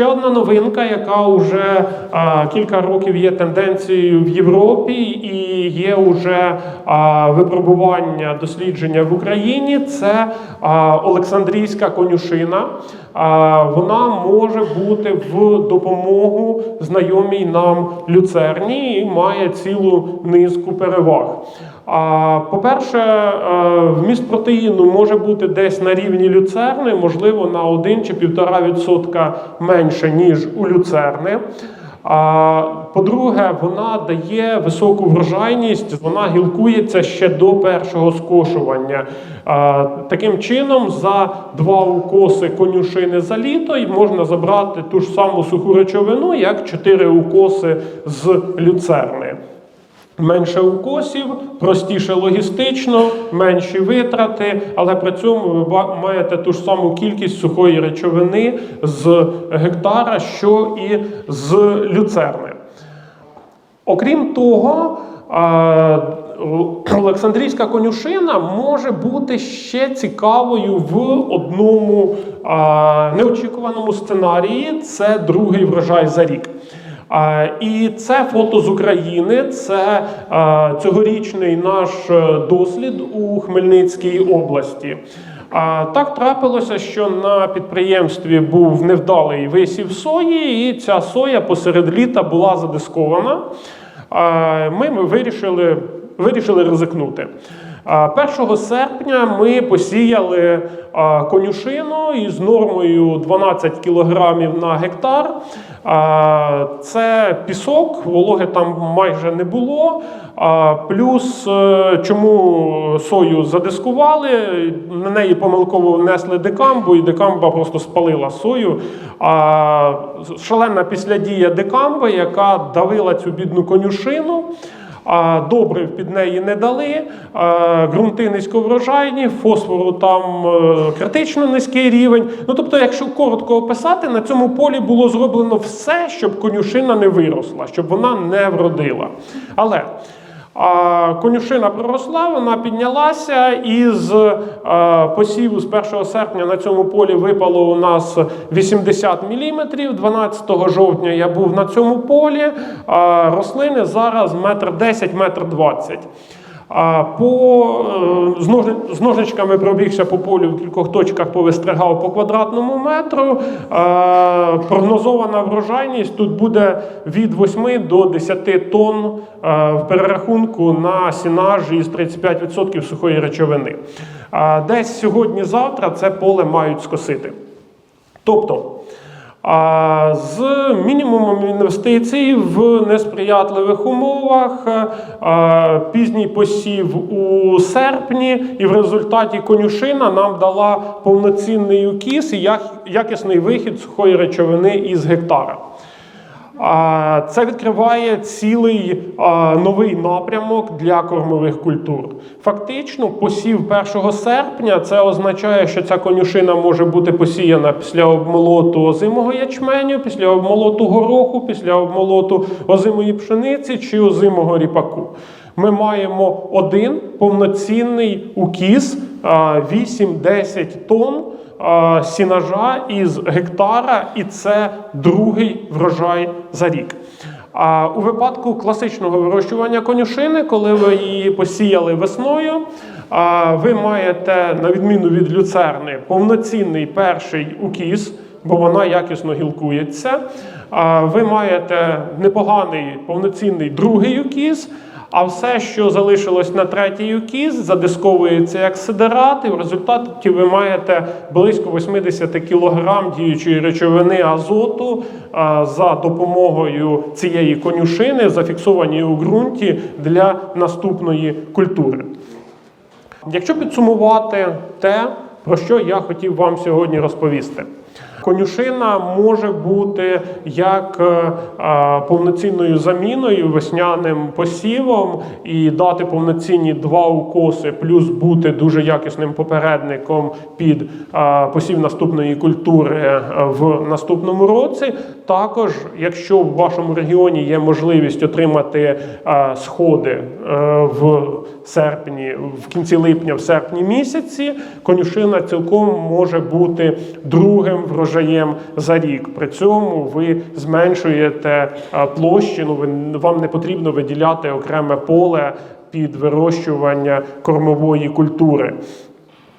Ще одна новинка, яка вже а, кілька років є тенденцією в Європі і є вже а, випробування дослідження в Україні. Це а, Олександрійська конюшина. А, вона може бути в допомогу знайомій нам люцерні і має цілу низку переваг. По-перше, е, вміст протеїну може бути десь на рівні люцерни, можливо, на 1 чи 1,5% менше, ніж у люцерни. По-друге, вона дає високу врожайність, вона гілкується ще до першого скошування. Таким чином, за два укоси конюшини за літо можна забрати ту ж саму суху речовину, як чотири укоси з люцерни. Менше укосів, простіше логістично, менші витрати, але при цьому ви маєте ту ж саму кількість сухої речовини з гектара, що і з люцерни. Окрім того, Олександрійська конюшина може бути ще цікавою в одному неочікуваному сценарії. Це другий врожай за рік. І це фото з України. Це цьогорічний наш е, дослід у Хмельницькій області. А так трапилося, що на підприємстві був невдалий висів сої, і ця соя посеред літа була задискована. Ми, вирішили, вирішили ризикнути. 1 серпня ми посіяли конюшину із нормою 12 кг на гектар. Це пісок, вологи там майже не було. Плюс, е, чому сою задискували, на неї помилково внесли декамбу, і декамба просто спалила сою. Шалена післядія декамби, яка давила цю бідну конюшину. Добрив під неї не дали, ґрунти низьковрожайні, фосфору там е, критично низький рівень. Ну тобто, якщо коротко описати, на цьому полі було зроблено все, щоб конюшина не виросла, щоб вона не вродила. Але конюшина проросла, вона піднялася із з посіву з 1 серпня на цьому полі випало у нас 80 мм. 12 жовтня я був на цьому полі. Рослини зараз метр 10, метр 20. А по е, з ножничками пробігся по полю в кількох точках, повистригав по квадратному метру. Е, Прогнозована врожайність тут буде від 8 до 10 тонн е, в перерахунку на сінаж із 35% сухої речовини. А Десь сьогодні-завтра це поле мають скосити. Тобто. А з мінімумом інвестицій в несприятливих умовах, пізній посів у серпні, і в результаті конюшина нам дала повноцінний укіс і якісний вихід сухої речовини із гектара. Це відкриває цілий новий напрямок для кормових культур. Фактично, посів 1 серпня це означає, що ця конюшина може бути посіяна після обмолоту озимого ячменю, після обмолоту гороху, після обмолоту озимої пшениці чи озимого ріпаку. Ми маємо один повноцінний укіс а, 8-10 тонн сінажа із гектара, і це другий врожай за рік. А у випадку класичного вирощування конюшини, коли ви її посіяли весною, ви маєте, на відміну від люцерни, повноцінний перший укіс, бо вона якісно гілкується. Ви маєте непоганий повноцінний другий укіс. А все, що залишилось на третій укіс, задисковується як сидерат, і в результаті ви маєте близько 80 кг діючої речовини азоту за допомогою цієї конюшини, зафіксовані у ґрунті для наступної культури. Якщо підсумувати те, про що я хотів вам сьогодні розповісти. Конюшина може бути як е, е, повноцінною заміною весняним посівом і дати повноцінні два укоси, плюс бути дуже якісним попередником під е, посів наступної культури в наступному році. Також, якщо в вашому регіоні є можливість отримати сходи в серпні, в кінці липня, в серпні місяці, конюшина цілком може бути другим врожаєм врожаєм за рік. При цьому ви зменшуєте е, площину, вам не потрібно виділяти окреме поле під вирощування кормової культури.